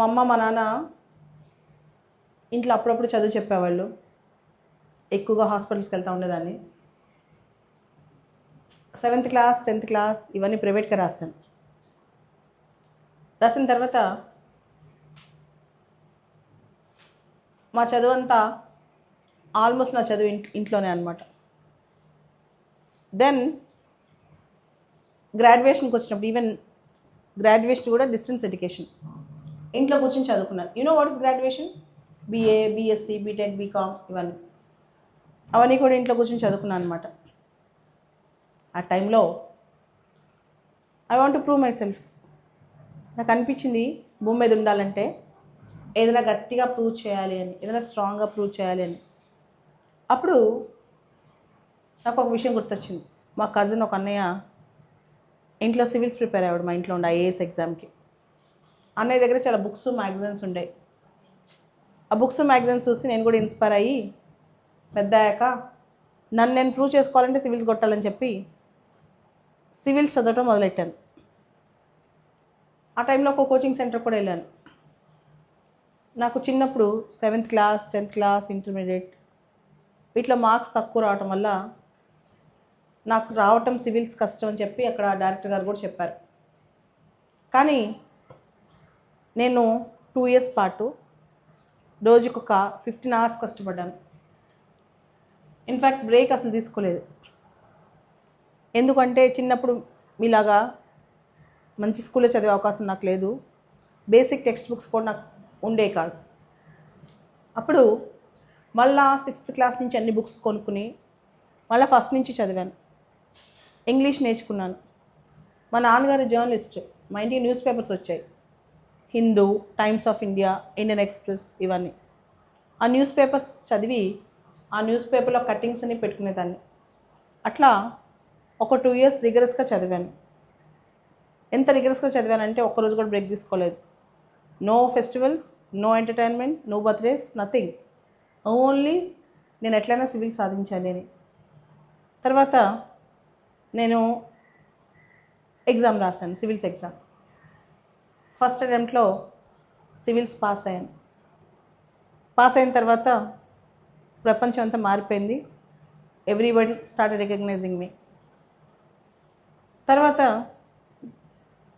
మా అమ్మ మా నాన్న ఇంట్లో అప్పుడప్పుడు చదువు చెప్పేవాళ్ళు. ఎక్కువగా హాస్పిటల్స్కి వెళ్తూ ఉండేదాన్ని. సెవెంత్ క్లాస్ టెన్త్ క్లాస్ ఇవన్నీ ప్రైవేట్గా రాశాను. రాసిన తర్వాత మా చదువు అంతా ఆల్మోస్ట్ నా చదువు ఇంట్ ఇంట్లోనే అనమాట దెన్ గ్రాడ్యుయేషన్కి వచ్చినప్పుడు ఈవెన్ గ్రాడ్యుయేషన్ కూడా డిస్టెన్స్ ఎడ్యుకేషన్. ఇంట్లో కూర్చొని చదువుకున్నాను. You know what is graduation BA BSc BTech BCom ఇవన్నీ. అవన్నీ కూడా ఇంట్లో కూర్చొని చదువుకున్నాను అనమాట ఆ టైంలో I want to prove myself నాకు అనిపించింది భూమి మీద ఉండాలంటే ఏదైనా గట్టిగా ప్రూవ్ చేయాలి అని ఏదైనా స్ట్రాంగ్గా ప్రూవ్ చేయాలి అని. అప్పుడు నాకు ఒక విషయం గుర్తొచ్చింది. మా కజిన్ ఒక అన్నయ్య ఇంట్లో సివిల్స్ ప్రిపేర్ అయ్యాడు మా ఇంట్లో ఉండే ఐఏఎస్ ఎగ్జామ్కి అన్నయ్య దగ్గర చాలా బుక్స్ మ్యాగజైన్స్ ఉండే. ఆ బుక్స్ మ్యాగజైన్స్ చూసి నేను కూడా ఇన్స్పైర్ అయ్యి పెద్ద అయ్యాక నన్ను నేను ప్రూవ్ చేసుకోవాలంటే సివిల్స్ కొట్టాలని చెప్పి సివిల్స్ చదవటం మొదలెట్టాను. ఆ టైంలో ఒక కోచింగ్ సెంటర్ కూడా వెళ్ళాను. నాకు చిన్నప్పుడు seventh class tenth class intermediate వీటిలో మార్క్స్ తక్కువ రావటం వల్ల నాకు రావటం సివిల్స్ కష్టం అని చెప్పి అక్కడ డైరెక్టర్ గారు కూడా చెప్పారు. కానీ నేను టూ ఇయర్స్ పాటు రోజుకొక ఫిఫ్టీన్ అవర్స్ కష్టపడ్డాను. ఇన్ఫ్యాక్ట్ బ్రేక్ అసలు తీసుకోలేదు. ఎందుకంటే చిన్నప్పుడు మీలాగా మంచి స్కూల్లో చదివే అవకాశం నాకు లేదు. బేసిక్ టెక్స్ట్ బుక్స్ కూడా నాకు ఉండే కాదు. అప్పుడు మళ్ళా సిక్స్త్ క్లాస్ నుంచి అన్ని బుక్స్ కొనుక్కుని మళ్ళీ ఫస్ట్ నుంచి చదివాను. ఇంగ్లీష్ నేర్చుకున్నాను. మా నాన్నగారు జర్నలిస్ట్ మా ఇంటికి న్యూస్ పేపర్స్ వచ్చాయి. Hindu Times of India Indian Express ఇవన్నీ. ఆ న్యూస్ పేపర్స్ చదివి ఆ న్యూస్ పేపర్లో కట్టింగ్స్ అన్ని పెట్టుకునేదాన్ని. అట్లా ఒక టూ ఇయర్స్ రిగరస్గా చదివాను. ఎంత రిగరస్గా చదివానంటే ఒక్కరోజు కూడా బ్రేక్ తీసుకోలేదు. No festivals no entertainment no birthdays nothing. Only నేను ఎట్లయినా సివిల్ సాధించాలి అని. తర్వాత నేను ఎగ్జామ్ రాశాను సివిల్స్ ఎగ్జామ్. ఫస్ట్ అటెంప్ట్లో సివిల్స్ పాస్ అయ్యాను. పాస్ అయిన తర్వాత ప్రపంచం అంతా మారిపోయింది. Every one start recognizing me తర్వాత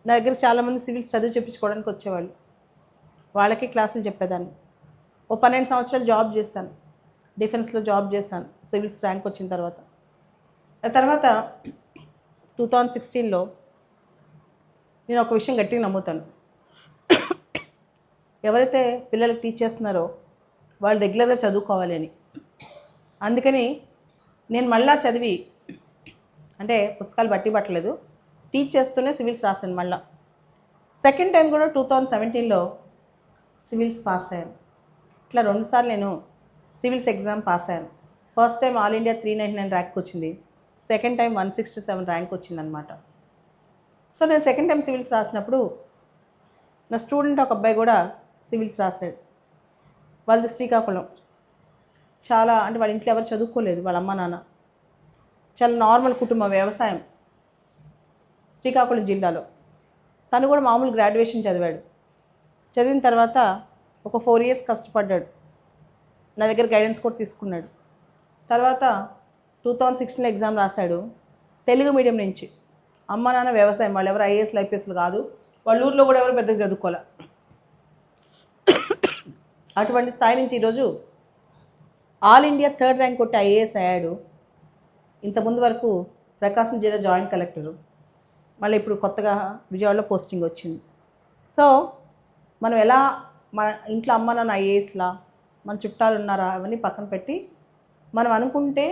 నా దగ్గర చాలామంది సివిల్స్ చదువు చెప్పించుకోవడానికి వచ్చేవాళ్ళు. వాళ్ళకి క్లాసులు చెప్పేదాన్ని. ఓ పన్నెండు సంవత్సరాలు జాబ్ చేశాను. డిఫెన్స్లో జాబ్ చేశాను. సివిల్స్ ర్యాంక్ వచ్చిన తర్వాత. ఆ తర్వాత టూ థౌజండ్ సిక్స్టీన్లో నేను ఒక విషయం గట్టిగా నమ్ముతాను. ఎవరైతే పిల్లలకు టీచ్ చేస్తున్నారో వాళ్ళు రెగ్యులర్గా చదువుకోవాలి అని. అందుకని నేను మళ్ళా చదివి అంటే పుస్తకాలు బట్టి పట్టలేదు. టీచ్ చేస్తూనే సివిల్స్ రాశాను మళ్ళా. సెకండ్ టైం కూడా టూ థౌజండ్ సెవెంటీన్లో సివిల్స్ పాస్ అయ్యాను. ఇట్లా రెండుసార్లు నేను సివిల్స్ ఎగ్జామ్ పాస్ అయ్యాను. First time all India three ninety nine rank వచ్చింది. Second time one sixty seven rank వచ్చిందనమాట సో నేను సెకండ్ టైం సివిల్స్ రాసినప్పుడు నా స్టూడెంట్ ఒక అబ్బాయి కూడా సివిల్స్ రాశాడు. వాళ్ళది శ్రీకాకుళం. చాలా అంటే వాళ్ళ ఇంట్లో ఎవరు చదువుకోలేదు వాళ్ళ అమ్మ నాన్న. చాలా నార్మల్ కుటుంబం వ్యవసాయం. శ్రీకాకుళం జిల్లాలో. తను కూడా మామూలు గ్రాడ్యుయేషన్ చదివాడు. చదివిన తర్వాత ఒక ఫోర్ ఇయర్స్ కష్టపడ్డాడు. నా దగ్గర గైడెన్స్ కూడా తీసుకున్నాడు. తర్వాత టూ థౌజండ్ సిక్స్టీన్ ఎగ్జామ్ రాశాడు. తెలుగు మీడియం నుంచి. అమ్మ నాన్న వ్యవసాయం వాళ్ళు ఎవరు ఐఏఎస్లు ఐపీఎస్లు కాదు. వాళ్ళ ఊర్లో కూడా ఎవరు పెద్దగా చదువుకోలే. అటువంటి స్థాయి నుంచి ఈరోజు ఆల్ ఇండియా థర్డ్ ర్యాంక్ కొట్టి ఐఏఎస్ అయ్యాడు. ఇంతకుముందు వరకు ప్రకాశం జిల్లా జాయింట్ కలెక్టరు. మళ్ళీ ఇప్పుడు కొత్తగా విజయవాడలో పోస్టింగ్ వచ్చింది. సో మనం ఎలా మన ఇంట్లో అమ్మ నాన్న ఐఏఎస్లా మన చుట్టాలు ఉన్నారా అవన్నీ పక్కన పెట్టి మనం అనుకుంటే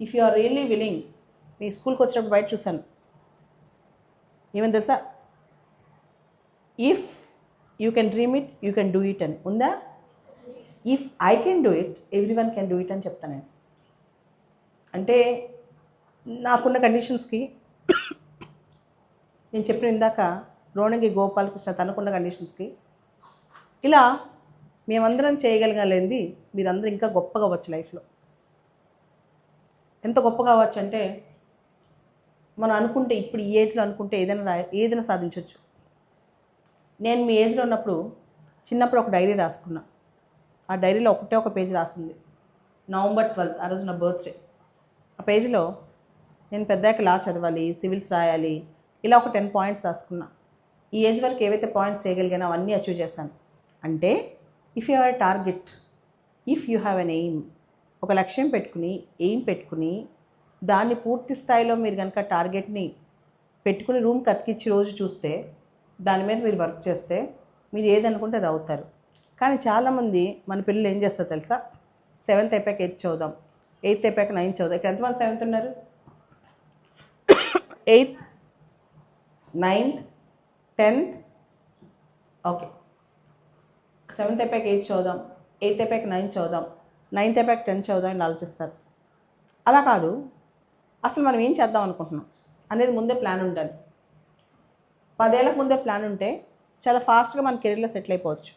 if you are really willing మీ స్కూల్కి వచ్చినప్పుడు బయట చూశాను. ఏమని తెలుసా? If you can dream it you can do it అని. ఉందా? If I can do it every one can do it అని చెప్తాను నేను. అంటే నాకున్న కండిషన్స్కి నేను చెప్పిన ఇందాక రోణంగి గోపాలకృష్ణ తనకున్న కండిషన్స్కి ఇలా మేమందరం చేయగలగలేంది మీరందరూ ఇంకా గొప్పగా అవ్వచ్చు లైఫ్లో. ఎంత గొప్పగా అవ్వచ్చు అంటే మనం అనుకుంటే ఇప్పుడు ఈ ఏజ్లో అనుకుంటే ఏదైనా రా ఏదైనా సాధించవచ్చు నేను మీ ఏజ్లో ఉన్నప్పుడు చిన్నప్పుడు ఒక డైరీ రాసుకున్నా. ఆ డైరీలో ఒకటే ఒక పేజ్ రాసింది. నవంబర్ ట్వెల్త్ ఆ రోజు నా బర్త్డే. ఆ పేజీలో నేను పెద్దాక లా చదవాలి సివిల్స్ రాయాలి ఇలా ఒక టెన్ పాయింట్స్ రాసుకున్నా. ఈ ఏజ్ వరకు ఏవైతే పాయింట్స్ చేయగలిగానో అవన్నీ అచీవ్ చేశాను. అంటే if you have a target if you have an aim ఒక లక్ష్యం పెట్టుకుని ఎయిమ్ పెట్టుకుని దాన్ని పూర్తి స్థాయిలో మీరు కనుక టార్గెట్ని పెట్టుకుని రూమ్కి అతికిచ్చి రోజు చూస్తే దాని మీద మీరు వర్క్ చేస్తే మీరు ఏదనుకుంటే అది అవుతారు. కానీ చాలామంది మన పిల్లలు ఏం చేస్తారు తెలుసా? సెవెంత్ అయిపోయాక ఎయిత్ చదువుదాం. ఎయిత్ అయిపోయాక నైన్త్ చదువు ఇక్కడ ఎంతమంది సెవెంత్ ఉన్నారు? Eighth ninth tenth okay. Seventh అయిపోయాక ఎయిత్ చదువుదాం. ఎయిత్ అయిపోయాక నైన్త్ చదువుదాం. నైన్త్ అయిపోయాక టెన్త్ చదువుదాం అని ఆలోచిస్తారు. అలా కాదు. అసలు మనం ఏం చేద్దాం అనుకుంటున్నాం? అనేది ముందే ప్లాన్ ఉండాలి. పదేళ్ళకు ముందే ప్లాన్ ఉంటే చాలా ఫాస్ట్గా మన కెరీర్లో సెటిల్ అయిపోవచ్చు.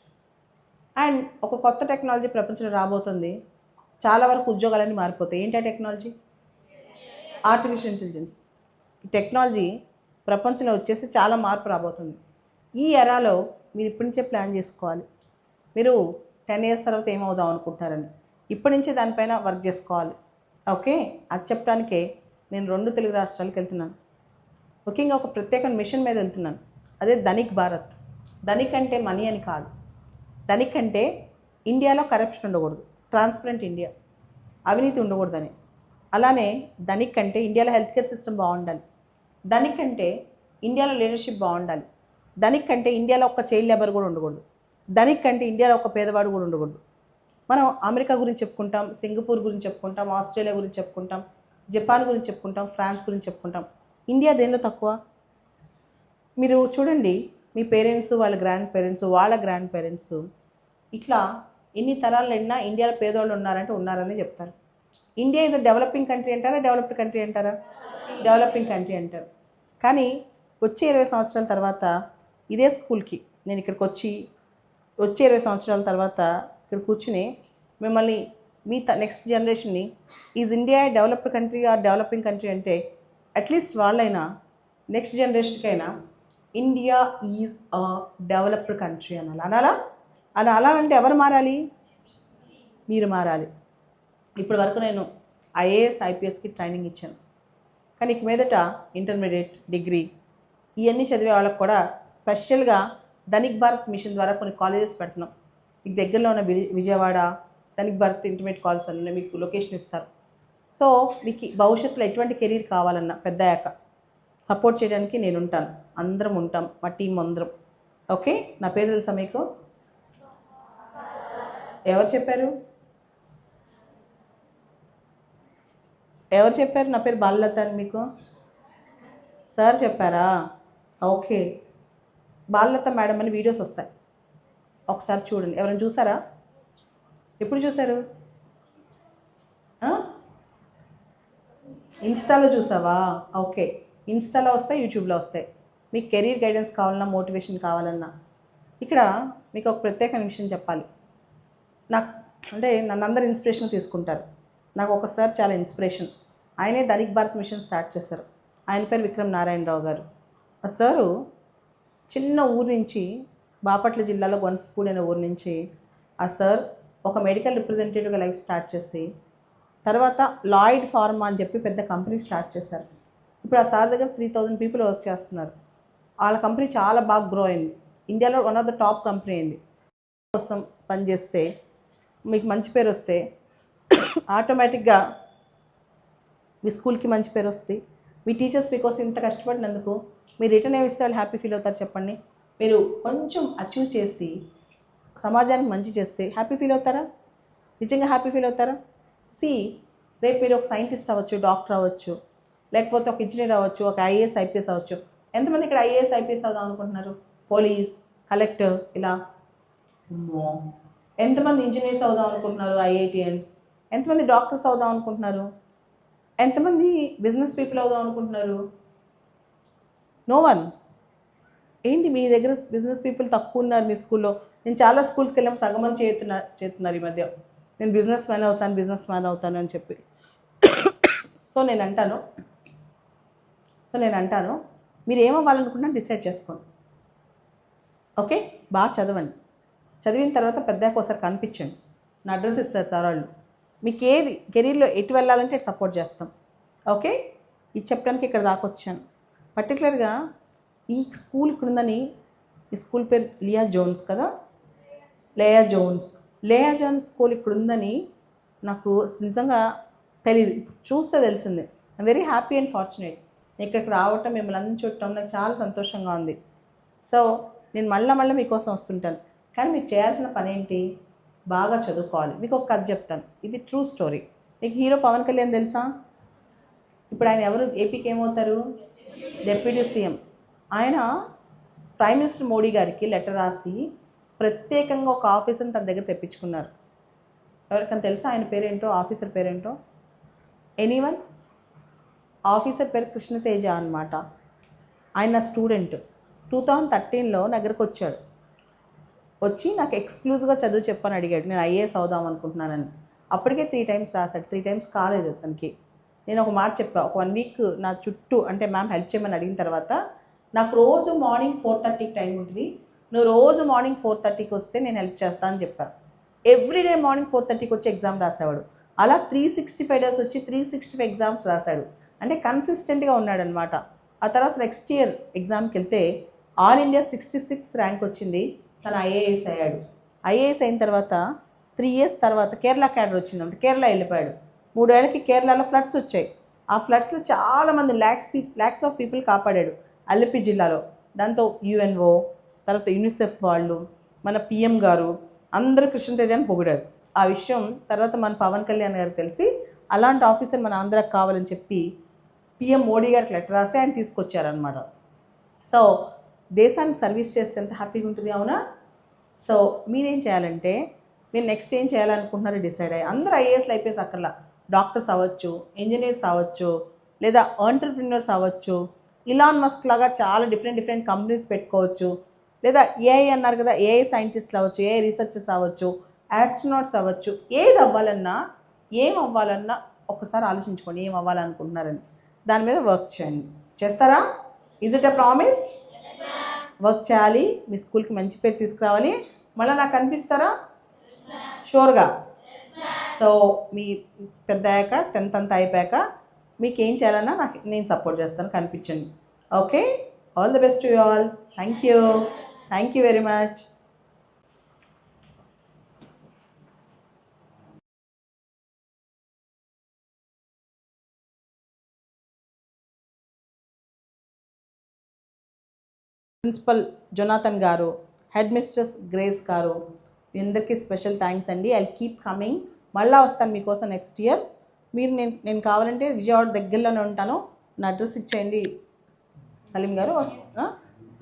అండ్ ఒక కొత్త టెక్నాలజీ ప్రపంచంలో రాబోతుంది. చాలా వరకు ఉద్యోగాలన్నీ మారిపోతాయి. ఏంటి ఆ టెక్నాలజీ ఆర్టిఫిషియల్ ఇంటెలిజెన్స్ ఈ టెక్నాలజీ ప్రపంచంలో వచ్చేసి చాలా మార్పు రాబోతుంది. ఈ ఎరాలో మీరు ఇప్పటి నుంచే ప్లాన్ చేసుకోవాలి. మీరు టెన్ ఇయర్స్ తర్వాత ఏమవుదాం అనుకుంటున్నారని. ఇప్పటి నుంచే దానిపైన వర్క్ చేసుకోవాలి. ఓకే? అది చెప్పడానికే నేను రెండు తెలుగు రాష్ట్రాలకు వెళ్తున్నాను. ముఖ్యంగా ఒక ప్రత్యేక మిషన్ మీద వెళ్తున్నాను. అదే ధనిక్ భారత్. ధనిక్ అంటే మనీ అని కాదు. ధనిక్ అంటే ఇండియాలో కరప్షన్ ఉండకూడదు. ట్రాన్స్పరెంట్ ఇండియా అవినీతి ఉండకూడదని. అలానే ధనిక్ అంటే ఇండియాలో హెల్త్ కేర్ సిస్టమ్ బాగుండాలి. ధనిక్ అంటే ఇండియాలో లీడర్షిప్ బాగుండాలి. ధనిక్ అంటే ఇండియాలో ఒక్క చైల్డ్ లేబర్ కూడా ఉండకూడదు. ధనిక్ అంటే ఇండియాలో ఒక పేదవాడు కూడా ఉండకూడదు. మనం అమెరికా గురించి చెప్పుకుంటాం సింగపూర్ గురించి చెప్పుకుంటాం ఆస్ట్రేలియా గురించి చెప్పుకుంటాం జపాన్ గురించి చెప్పుకుంటాం ఫ్రాన్స్ గురించి చెప్పుకుంటాం. ఇండియా దేనిలో తక్కువ? మీరు చూడండి మీ పేరెంట్స్ వాళ్ళ గ్రాండ్ పేరెంట్స్ వాళ్ళ గ్రాండ్ పేరెంట్స్ ఇట్లా ఎన్ని తరాలు ఇండియాలో పేదోళ్ళు ఉన్నారంటే ఉన్నారని చెప్తారు. India is a developing country అంటారా? డెవలప్డ్ కంట్రీ అంటారా? డెవలపింగ్ కంట్రీ అంటారు. కానీ వచ్చే ఇరవై సంవత్సరాల తర్వాత ఇదే స్కూల్కి నేను ఇక్కడికి వచ్చి వచ్చే ఇరవై సంవత్సరాల తర్వాత ఇక్కడ కూర్చుని మిమ్మల్ని మీ next జనరేషన్ని is India developed country or developing country అంటే అట్లీస్ట్ వాళ్ళైనా next జనరేషన్కైనా India is a developed country అనాలి. అనాలా? అలా అనాలంటే ఎవరు మారాలి? మీరు మారాలి. ఇప్పటి వరకు నేను ఐఏఎస్ ఐపీఎస్కి ట్రైనింగ్ ఇచ్చాను. కానీ ఇక మీదట ఇంటర్మీడియట్ డిగ్రీ ఇవన్నీ చదివే వాళ్ళకు కూడా స్పెషల్గా ధనిక్ భారత్ మిషన్ ద్వారా కొన్ని కాలేజెస్ పెడుతున్నాం. మీకు దగ్గరలో ఉన్న విజయవాడ ధనిక్ భారత్ ఇంటర్మీడియట్ కాలేజ్ అని మీకు లొకేషన్ ఇస్తారు. సో మీకు భవిష్యత్తులో ఎటువంటి కెరీర్ కావాలన్నా పెద్ద అయ్యాక సపోర్ట్ చేయడానికి నేను ఉంటాను అందరం ఉంటాం. మా టీం అందరం. ఓకే? నా పేరు తెలుసా మీకు? ఎవరు చెప్పారు? ఎవరు చెప్పారు? నా పేరు బాలలత అని మీకు? సార్ చెప్పారా? ఓకే. బాలలత మేడం అని వీడియోస్ వస్తాయి. ఒకసారి చూడండి. ఎవరైనా చూసారా? ఎప్పుడు చూసారు? ఇన్స్టాలో చూసావా? ఓకే. ఇన్స్టాలో వస్తాయి యూట్యూబ్లో వస్తాయి. మీకు కెరీర్ గైడెన్స్ కావాలన్నా మోటివేషన్ కావాలన్నా. ఇక్కడ మీకు ఒక ప్రత్యేక విషయం చెప్పాలి. నాకు అంటే నన్ను అందరు ఇన్స్పిరేషన్ తీసుకుంటారు. నాకు ఒకసారి చాలా ఇన్స్పిరేషన్. ఆయనే ధనిక్ భారత్ మిషన్ స్టార్ట్ చేశారు. ఆయన పేరు విక్రమ్ నారాయణరావు గారు. ఆ సారు చిన్న ఊరు నుంచి బాపట్ల జిల్లాలో గొనసపూడి అనే ఊరు నుంచి ఆ సార్ ఒక మెడికల్ రిప్రజెంటేటివ్గా లైఫ్ స్టార్ట్ చేసి తర్వాత లాయిడ్ ఫార్మా అని చెప్పి పెద్ద కంపెనీ స్టార్ట్ చేశారు. ఇప్పుడు ఆ సార్ దగ్గర త్రీ థౌజండ్ పీపుల్ వర్క్ చేస్తున్నారు. వాళ్ళ కంపెనీ చాలా బాగా గ్రో అయింది. ఇండియాలో one of the top company అయింది. కోసం పనిచేస్తే మీకు మంచి పేరు వస్తే ఆటోమేటిక్గా మీ స్కూల్కి మంచి పేరు వస్తుంది మీ టీచర్స్ మీకోసం ఇంత కష్టపడినందుకు మీరు రిటర్న్ ఏమి ఇస్తే వాళ్ళు హ్యాపీ ఫీల్ అవుతారు చెప్పండి. మీరు కొంచెం అచీవ్ చేసి సమాజానికి మంచి చేస్తే హ్యాపీ ఫీల్ అవుతారా? నిజంగా హ్యాపీ ఫీల్ అవుతారా? సి రేపు మీరు ఒక సైంటిస్ట్ అవ్వచ్చు డాక్టర్ అవ్వచ్చు లేకపోతే ఒక ఇంజనీర్ అవ్వచ్చు ఒక ఐఏఎస్ ఐపీఎస్ అవ్వచ్చు. ఎంతమంది ఇక్కడ ఐఏఎస్ ఐపీఎస్ అవుదాం అనుకుంటున్నారు? పోలీస్ కలెక్టర్ ఇలా. ఎంతమంది ఇంజనీర్స్ అవుదాం అనుకుంటున్నారు? ఐఐటిఎన్స్ ఎంతమంది డాక్టర్స్ అవుదాం అనుకుంటున్నారు? ఎంతమంది బిజినెస్ పీపుల్ అవుదాం అనుకుంటున్నారు? నో వన్ ఏంటి మీ దగ్గర బిజినెస్ పీపుల్ తక్కువ ఉన్నారు మీ స్కూల్లో? నేను చాలా స్కూల్స్కి వెళ్ళాము సగం మంది చేస్తున్నా చేస్తున్నారు ఈ మధ్య. నేను బిజినెస్ మ్యాన్ అవుతాను బిజినెస్ మ్యాన్ అవుతాను అని చెప్పి. సో నేను అంటాను సో నేను అంటాను మీరు ఏమవ్వాలనుకున్నా డిసైడ్ చేసుకోండి. ఓకే బాగా చదవండి. చదివిన తర్వాత పెద్దాక ఒకసారి కనిపించండి. నా అడ్రస్ ఇస్తారు సార్ వాళ్ళు. మీకు ఏది కెరీర్లో ఎటు వెళ్ళాలంటే అటు సపోర్ట్ చేస్తాం. ఓకే ఇది చెప్పడానికి ఇక్కడ దాకా వచ్చాను. పర్టికులర్గా ఈ స్కూల్ ఇక్కడ ఉందని ఈ స్కూల్ పేరు లియా జోన్స్ కదా? Leah Jones. Leah Jones school ఇక్కడ ఉందని నాకు నిజంగా తెలియదు చూస్తే తెలిసింది. I'm very happy and fortunate ఇక్కడికి రావటం మిమ్మల్ని అందరిని చూడటం నాకు చాలా సంతోషంగా ఉంది. సో నేను మళ్ళీ మళ్ళీ మీకోసం వస్తుంటాను. కానీ మీకు చేయాల్సిన పని ఏంటి? బాగా చదువుకోవాలి. మీకు ఒక కథ చెప్తాను. ఇది ట్రూ స్టోరీ మీకు హీరో పవన్ కళ్యాణ్ తెలుసా? ఇప్పుడు ఆయన ఎవరు? ఏపీకి ఏమవుతారు? డెప్యూటీ సీఎం ఆయన ప్రైమ్ మినిస్టర్ మోడీ గారికి లెటర్ రాసి ప్రత్యేకంగా ఒక ఆఫీసర్ని తన దగ్గర తెప్పించుకున్నారు. ఎవరికైనా తెలుసా ఆయన పేరేంటో ఆఫీసర్ పేరేంటో? ఎనీవన్ ఆఫీసర్ పేరు కృష్ణతేజ అనమాట ఆయన నా స్టూడెంట్. టూ థౌజండ్ థర్టీన్లో నా దగ్గరకు వచ్చాడు. వచ్చి నాకు ఎక్స్క్లూజివ్గా చదువు చెప్పని అడిగాడు. నేను ఐఏఎస్ అవుదాం అనుకుంటున్నానని. అప్పటికే త్రీ టైమ్స్ రాశాడు. త్రీ టైమ్స్ కాలేదు అతనికి. నేను ఒక మాట చెప్పా. ఒక వన్ వీక్ నా చుట్టూ అంటే మ్యామ్ హెల్ప్ చేయమని అడిగిన తర్వాత నాకు రోజు మార్నింగ్ ఫోర్ థర్టీకి టైం ఉంటుంది. నువ్వు రోజు మార్నింగ్ ఫోర్ థర్టీకి వస్తే నేను హెల్ప్ చేస్తా అని చెప్పాను ఎవ్రీడే మార్నింగ్ ఫోర్ థర్టీకి వచ్చి ఎగ్జామ్ రాసేవాడు. అలా త్రీ సిక్స్టీ ఫైవ్ డేస్ వచ్చి త్రీ సిక్స్టీ ఫైవ్ ఎగ్జామ్స్ రాశాడు. అంటే కన్సిస్టెంట్గా ఉన్నాడనమాట. ఆ తర్వాత నెక్స్ట్ ఇయర్ ఎగ్జామ్కి వెళ్తే all India sixty six rank వచ్చింది. తను ఐఏఎస్ అయ్యాడు. ఐఏఎస్ అయిన తర్వాత త్రీ ఇయర్స్ తర్వాత కేరళ క్యాడర్ వచ్చిందంటే. కేరళ వెళ్ళిపోయాడు. మూడేళ్ళకి కేరళలో ఫ్లడ్స్ వచ్చాయి. ఆ ఫ్లడ్స్లో చాలామంది ల్యాక్స్ పీ ల్యాక్స్ ఆఫ్ పీపుల్ కాపాడాడు. అల్లపి జిల్లాలో. దాంతో యుఎన్ఓ తర్వాత యూనిసెఫ్ వాళ్ళు మన పిఎం గారు అందరూ కృష్ణతేజాన్ని పొగిడారు. ఆ విషయం తర్వాత మన పవన్ కళ్యాణ్ గారు తెలిసి అలాంటి ఆఫీసర్ మన ఆంధ్రాకి కావాలని చెప్పి పిఎం మోడీ గారికి లెటర్ రాసి ఆయన తీసుకొచ్చారనమాట సో దేశానికి సర్వీస్ చేస్తే ఎంత హ్యాపీగా ఉంటుంది అవునా? సో మీరేం చేయాలంటే మీరు నెక్స్ట్ ఏం చేయాలనుకుంటున్నారో డిసైడ్ అయ్యి అందరూ ఐఏఎస్లు అయిపోయేసి అక్కర్లా. డాక్టర్స్ అవ్వచ్చు ఇంజనీర్స్ అవ్వచ్చు లేదా ఆంటర్ప్రినర్స్ అవ్వచ్చు ఇలాన్ మస్క్ లాగా చాలా డిఫరెంట్ డిఫరెంట్ కంపెనీస్ పెట్టుకోవచ్చు లేదా ఏఐ అన్నారు కదా ఏఐ సైంటిస్ట్లు అవ్వచ్చు ఏఐ రీసెర్చర్స్ అవ్వచ్చు ఆస్ట్రోనాట్స్ అవ్వచ్చు ఏది అవ్వాలన్నా ఏం అవ్వాలన్నా ఒకసారి ఆలోచించుకోండి ఏం అవ్వాలనుకుంటున్నారని. దాని మీద వర్క్ చేయండి. చేస్తారా? Is it a promise work చేయాలి. మీ స్కూల్కి మంచి పేరు తీసుకురావాలి. మళ్ళీ నాకు కనిపిస్తారా షూర్గా సో మీ పెద్ద అయ్యాక టెన్త్ అంతా అయిపోయాక మీకు ఏం చేయాలన్నా నాకు నేను సపోర్ట్ చేస్తాను కనిపించండి. Okay all the best you all thank you thank you very much principal Jonathan గారు హెడ్ మిస్ట్రెస్ గ్రేస్ గారు మీ అందరికీ స్పెషల్ థ్యాంక్స్ అండి. ఐ కీప్ కమింగ్ మళ్ళీ వస్తాను మీకోసం నెక్స్ట్ ఇయర్ మీరు నేను నేను కావాలంటే విజయవాడ దగ్గరలోనే ఉంటాను. నా అడ్రస్ ఇచ్చేయండి. సలీం గారు వస్తా.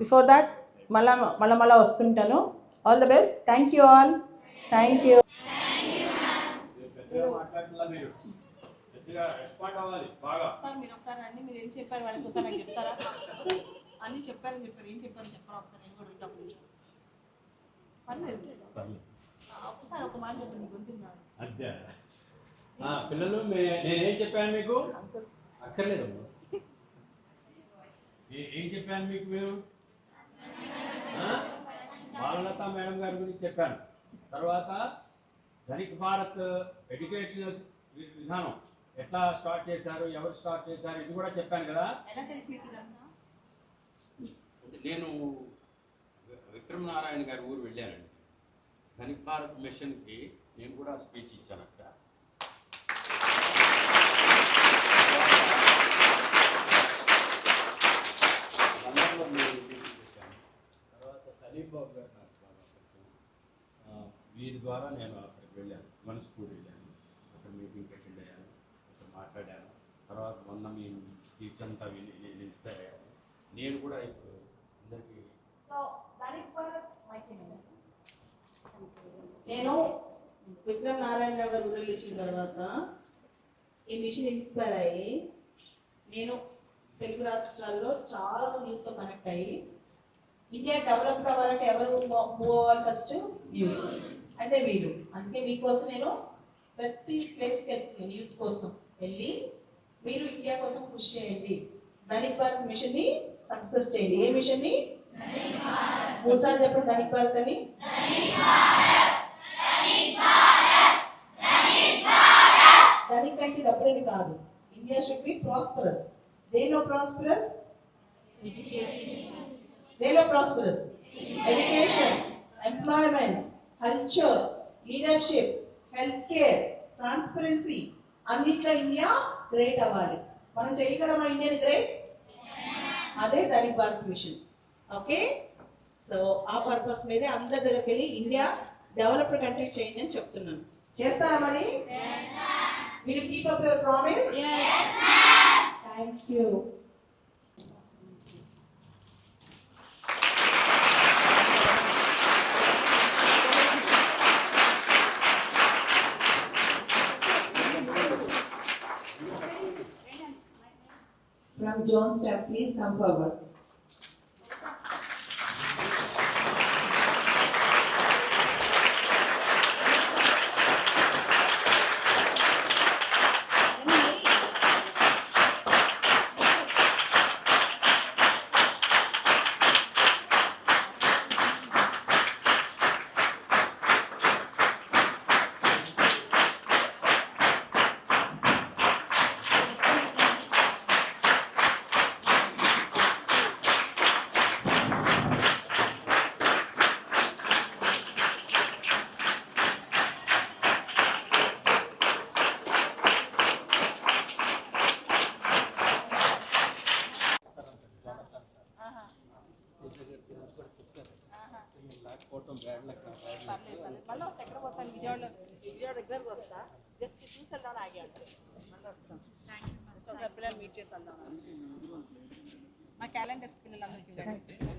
బిఫోర్ దాట్ మళ్ళా మళ్ళా మళ్ళీ వస్తుంటాను. All the best thank you all thank you మీరు సార్ ఒకసారి రండి. మీరు ఏం చెప్పారు? వాళ్ళకి ఒకసారి నాకు చెప్తారా? అన్నీ చెప్పారని చెప్పారు ఏం చెప్పారు చెప్పరా? ఒకసారి నేను కూడా. పర్లేదు. ఆ, ఒకసారి ఒక మాట చెప్పండి. గుర్తున్నాను పిల్లలు నేనేం చెప్పాను మీకు? అక్కర్లేదు ఏ- ఏం చెప్పాను మీకు మీరు? బాలలత మేడం గారి గురించి చెప్పాను. తర్వాత ధనిక్ భారత్ ఎడ్యుకేషనల్ విధానం ఎట్లా స్టార్ట్ చేశారు ఎవరు స్టార్ట్ చేశారు ఇది కూడా చెప్పాను కదా? నేను విక్రమ్ నారాయణ గారి ఊరు వెళ్ళానండి. ధనిక్ భారత్ మిషన్కి నేను కూడా స్పీచ్ ఇచ్చాను అక్కడ లండన్లో నేను speech ఇచ్చాను. తర్వాత సలీం బాబు గారు నాకు బాగా పరిచయం. వీరి ద్వారా నేను అక్కడికి వెళ్ళాను. మన స్కూల్ వెళ్ళాను అక్కడ మీటింగ్కి అటెండ్ అయ్యాను అక్కడ మాట్లాడాను. తర్వాత మొన్న మీ స్పీచ్ అంతా విని నేను ఇన్స్పైర్ అయ్యాను. నేను కూడా ఇప్పుడు అందరికీ సో దానికి కూడా మైక్ ఇవ్వండి. నేను విక్రమ్ నారాయణరావు గారు ఊరు ఇచ్చిన తర్వాత ఈ మిషన్ ఇన్స్పైర్ అయ్యి నేను తెలుగు రాష్ట్రాల్లో చాలా మంది యూత్తో కనెక్ట్ అయ్యి ఇండియా డెవలప్ అవ్వాలంటే ఎవరు మూవ్ అవ్వాలి ఫస్ట్ యూత్ అంటే మీరు అందుకే మీకోసం నేను ప్రతి ప్లేస్కి వెళ్తున్నాను యూత్ కోసం. వెళ్ళి మీరు ఇండియా కోసం కృషి చేయండి. ధనిక్ భారత్ మిషన్ని సక్సెస్ చేయండి. ఏ మిషన్ని? మూసారి చెప్పండి ధనిక్ భారత్ అని ధనిక్ అంటే డబ్బులని కాదు. ఇండియా షుడ్ బి ప్రాస్పరస్ దేనిలో ప్రాస్పరస్ దేనిలో prosperous education employment culture leadership health care transparency అన్నిట్లో ఇండియా గ్రేట్ అవ్వాలి. మనం చేయగలమా ఇండియన్ గ్రేట్ అదే Dhanik Bharat mission okay so ఆ పర్పస్ మీదే అందరి దగ్గరికి వెళ్ళి ఇండియా డెవలప్డ్ కంట్రీ చేయండి అని చెప్తున్నాను. చేస్తారా మరి? మీరు keep up your promise thank you at least some power. మా క్యాలెండర్స్ పిల్లలందరికీ సార్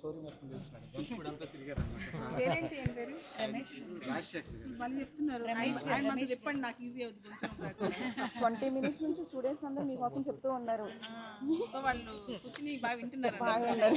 పేరేంటి ఏం పేరు? మళ్ళీ చెప్తున్నారు. ఆయన- చెప్పండి నాకు ఈజీ అవుతుంది ట్వంటీ మినిట్స్ నుంచి స్టూడెంట్స్ అందరూ మీకోసం చెప్తూ ఉన్నారు. సో వాళ్ళు కూర్చుని బాగా వింటున్నారు బాగా ఉన్నారు